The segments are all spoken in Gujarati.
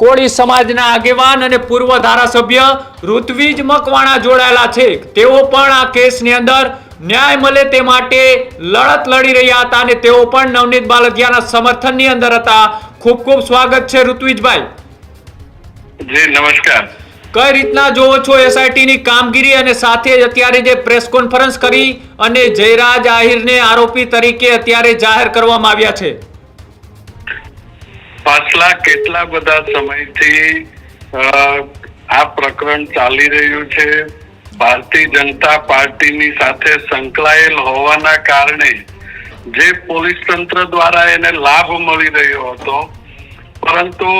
કોળી સમાજના આગેવાન અને પૂર્વ ધારાસભ્ય ઋત્વિજ મકવાણા જોડાયેલા છે. તેઓ પણ આ કેસની અંદર ન્યાય મળે તે માટે લડત લડી રહ્યા હતા અને તેઓ પણ નવનીત બાલદિયાના સમર્થનની અંદર હતા. ખૂબ ખૂબ સ્વાગત છે ઋત્વિજભાઈ. જી નમસ્કાર. કઈ રીતના જોવો છો એસઆઈટી ની કામગીરી અને સાથે જ અત્યારે જે પ્રેસ કોન્ફરન્સ કરી અને જયરાજ આહિરને આરોપી તરીકે અત્યારે જાહેર કરવામાં આવ્યા છે? પાછલા કેટલા બધા સમયથી આ પ્રકરણ ચાલી રહ્યું છે? ભારતીય જનતા પાર્ટીની સાથે સંકળાયેલ હોવાના કારણે જે પોલીસ તંત્ર દ્વારા એને લાભ મળી રહ્યો હતો, પરંતુ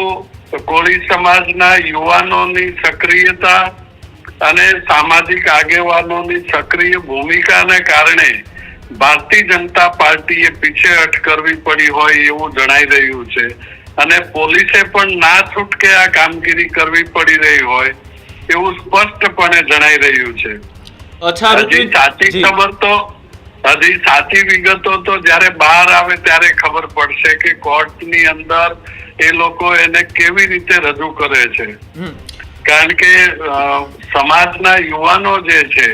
કોળી સમાજના યુવાનોની સક્રિયતા અને સામાજિક આગેવાનોની સક્રિય ભૂમિકાને કારણે ભારતીય જનતા પાર્ટીએ પીછેહટ કરવી પડી હોય એવું જણાઈ રહ્યું છે. અને પોલીસે પણ ના છૂટકે આ કામગીરી કરવી પડી રહી હોય એવું સ્પષ્ટપણે જણાઈ રહ્યું છે. હજી સાચી ખબર તો હજી સાચી વિગતો તો જ્યારે બહાર આવે ત્યારે ખબર પડશે કે કોર્ટની અંદર એ લોકો એને કેવી રીતે રજૂ કરે છે. કારણ કે સમાજના યુવાનો જે છે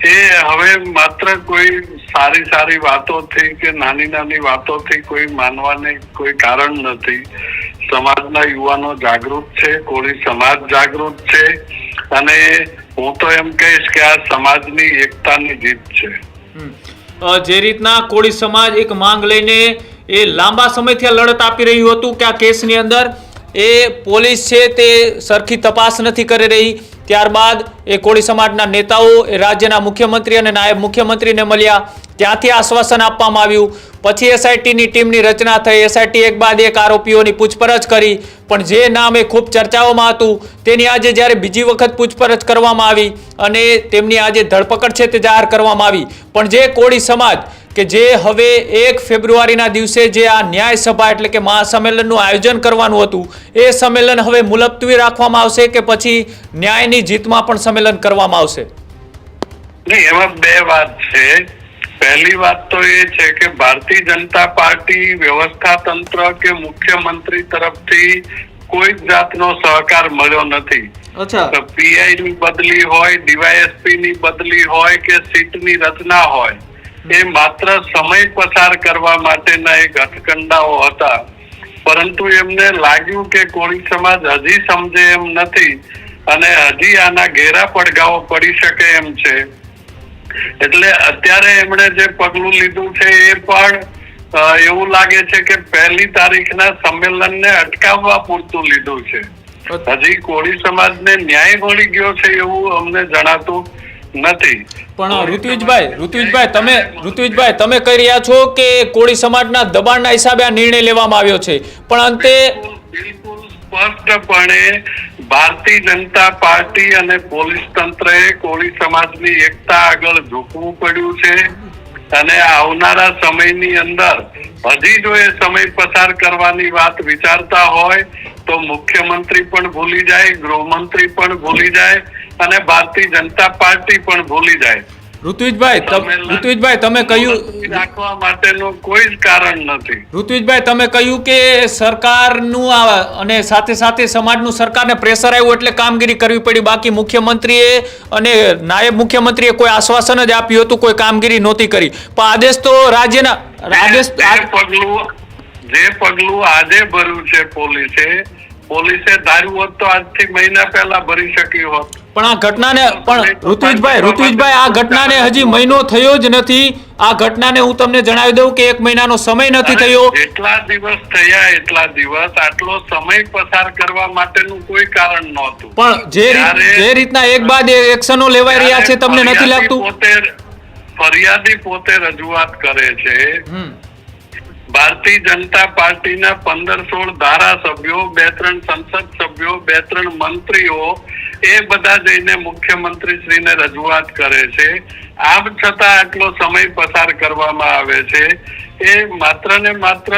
એ હવે માત્ર કોઈ સારી સારી વાતોથી કે નાની નાની વાતોથી કોઈ માનવાને કોઈ કારણ નથી સમાજના યુવાનો જાગૃત છે, કોળી સમાજ જાગૃત છે અને હું તો એમ કહીશ કે આ સમાજની એકતાની જીત છે. જે રીતના કોળી સમાજ એક માંગ લઈને એ લાંબા સમયથી લડત આપી રહ્યું હતું કે આ કેસની અંદર એ પોલીસ છે તે સરખી તપાસ નથી કરી રહી. ત્યારબાદ એ કોળી સમાજના નેતાઓ, એ રાજ્યના મુખ્યમંત્રી અને નાયબ મુખ્યમંત્રીને મળ્યા. ત્યાંથી આશ્વાસન આપવામાં આવ્યું. પછી એસઆઈટીની ટીમની રચના થઈ. એસઆઈટી એક બાદ એક આરોપીઓની પૂછપરછ કરી. પણ જે નામ એ ખૂબ ચર્ચાઓમાં હતું, તેની આજે જ્યારે બીજી વખત પૂછપરછ કરવામાં આવી અને તેમની આજે ધરપકડ છે તે જાહેર કરવામાં આવી. પણ જે કોળી સમાજ કે જે હવે એક ફેબ્રુઆરીના દિવસે જે આ ન્યાય સભા એટલે કે મહાસંમેલનનું આયોજન કરવાનું હતું એ સંમેલન હવે મુલતવી રાખવામાં આવશે કે પછી ન્યાયની જીતમાં પણ સંમેલન કરવામાં આવશે? નહીં એમાં બે વાત છે. પહેલી વાત તો એ છે કે ભારતીય જનતા પાર્ટી વ્યવસ્થા તંત્ર કે મુખ્યમંત્રી તરફથી કોઈ જાતનો સહકાર મળ્યો નથી. અચ્છા. પીઆઈ ની બદલી હોય ડીવાયએસપી ની બદલી હોય કે સીટની રચના હોય એ માત્ર સમય પસાર કરવા માટેના એક અટકંડાઓ હતા. પરંતુ એમને લાગ્યું કે કોળી સમાજ હજી સમજે એમ નથી અને હજી આના ઘેરા પડઘાઓ પડી શકે એમ છે. એટલે અત્યારે એમણે જે પગલું લીધું છે એ પણ એવું લાગે છે કે પહેલી તારીખના સંમેલનને અટકાવવા પૂરતું લીધું છે. હજી કોળી સમાજને ન્યાય મળી ગયો છે એવું અમને જણાતું નથી. પણ ઋતુજભાઈ ઋતુજભાઈ તમે ઋતુજભાઈ તમે કહી રહ્યા છો કે કોળી સમાજના દબાણના હિસાબે આ નિર્ણય લેવામાં આવ્યો છે? પણ અંતે બિલકુલ સ્પષ્ટપણે ભારતીય જનતા પાર્ટી અને પોલીસ તંત્રએ કોળી સમાજની એકતા આગળ ઝૂકવું પડ્યું છે. અને આવનારા સમયની અંદર હજી જો એ સમય પસાર કરવાની વાત વિચારતા હોય તો મુખ્યમંત્રી પણ ભૂલી જાય ગૃહમંત્રી પણ ભૂલી જાય અને ભારતીય જનતા પાર્ટી પણ ભૂલી જાય. ઋત્વિજભાઈ ઋત્વિજભાઈ તમે કહ્યું રાખવા માટેનું કોઈ જ કારણ નથી. ઋત્વિજભાઈ તમે કહ્યું કે સરકારનું અને સાથે સાથે સમાજનું સરકારને પ્રેશર આવ્યું એટલે કામગીરી કરવી પડી. બાકી મુખ્યમંત્રીએ અને નાયબ મુખ્યમંત્રીએ કોઈ આશ્વાસન જ આપ્યું હતું કોઈ કામગીરી નહોતી કરી. પણ આદેશ તો રાજ્યના આદેશ પગલું જે પગલું આજે ભર્યું છે પોલીસે પોલીસે ધાર્યું હોત તો આજથી મહિના પહેલા ભરી શકી હોત. પણ આ ઘટનાને પણ ઋત્વિજભાઈ ઋત્વિજભાઈ આ ઘટનાને હજી મહિનો થયો જ નથી. આ ઘટનાને હું તમને જણાવી દઉં કે એક મહિનાનો સમય નથી થયો. એટલા દિવસ થયા એટલા દિવસ. આટલો સમય પસાર કરવા માટેનું કોઈ કારણ નહોતું. પણ જે જે રીતના એક બાદ એક્શનો લેવાઈ રહ્યા છે તમને નથી લાગતું? પોતે ફરિયાદી પોતે રજૂઆત કરે છે ભારતીય જનતા પાર્ટીના પંદર સોળ ધારાસભ્યો, બે ત્રણ સંસદ સભ્યો, બે ત્રણ મંત્રીઓ, એ બધા જઈને મુખ્યમંત્રી શ્રીને રજૂઆત કરે છે. આમ છતાં આટલો સમય પસાર કરવામાં આવે છે. એ માત્ર ને માત્ર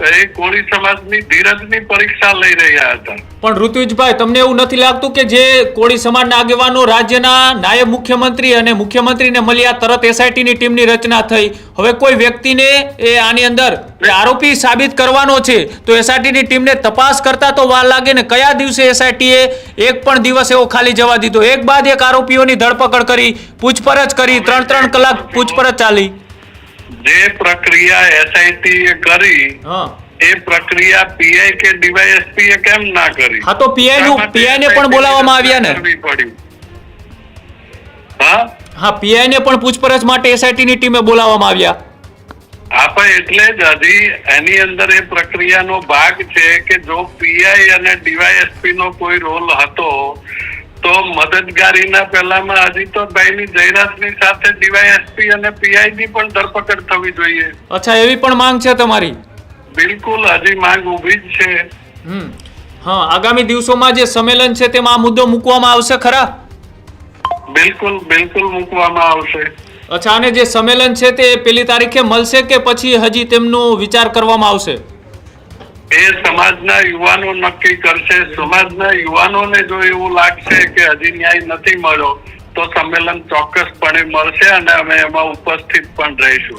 એ કોળી સમાજની ધીરજની પરીક્ષા લઈ રહ્યા હતા. પણ ઋતુજભાઈ તમને એવું નથી લાગતું કે જે કોળી સમાજના આગેવાનો રાજ્યના નાયબ મુખ્યમંત્રી અને મુખ્યમંત્રીને મળ્યા, તરત એસઆઈટીની ટીમની રચના થઈ. હવે કોઈ વ્યક્તિને એ આની અંદર આરોપી સાબિત કરવાનો છે, તો એસઆઈટીની ટીમને તપાસ કરતા તો વાર લાગે ને કયા દિવસે એસઆઈટીએ એક પણ દિવસ એવો ખાલી જવા દીધો? એક બાદ એક આરોપીઓની ધરપકડ કરી, પૂછપરછ કરી, ત્રણ ત્રણ કલાક પૂછપરછ ચાલી. જે પ્રક્રિયા એસઆઈટી એ કરી હા. એ પ્રક્રિયા પીઆઈ કે ડીવાયએસપી એ કેમ ના કરી? હા તો પીઆઈ નું- પીઆઈ ને પણ બોલાવવામાં આવ્યા ને? હા? હા પીઆઈ ને પણ પૂછપરછ માટે એસઆઈટીની ટીમે બોલાવવામાં આવ્યા. આપણે એટલે જ હજી એની અંદર એ પ્રક્રિયાનો ભાગ છે કે જો પીઆઈ અને ડીવાયએસપી નો કોઈ રોલ હતો તો મદદગારીના પહેલામાં હજી તો ભાઈની જયરાજની સાથે ડીવાયએસપી અને પીઆઈડી પણ ધરપકડ થવી જોઈએ. અચ્છા એવી પણ માંગ છે તમારી? બિલકુલ હજી માંગ ઊભી જ છે. હમ. હા આગામી દિવસોમાં જે સંમેલન છે તેમાં આ મુદ્દો મૂકવામાં આવશે ખરા? બિલકુલ બિલકુલ મૂકવામાં આવશે. અચ્છા અને જે સંમેલન છે તે પેલી તારીખે મળશે કે પછી હજી તેમનો વિચાર કરવામાં આવશે? એ સમાજના યુવાનો નક્કી કરશે. સમાજના યુવાનોને જો એવું લાગશે કે હજી ન્યાય નથી મળ્યો, તો સંમેલન ચોક્કસપણે મળશે અને અમે એમાં ઉપસ્થિત પણ રહીશું.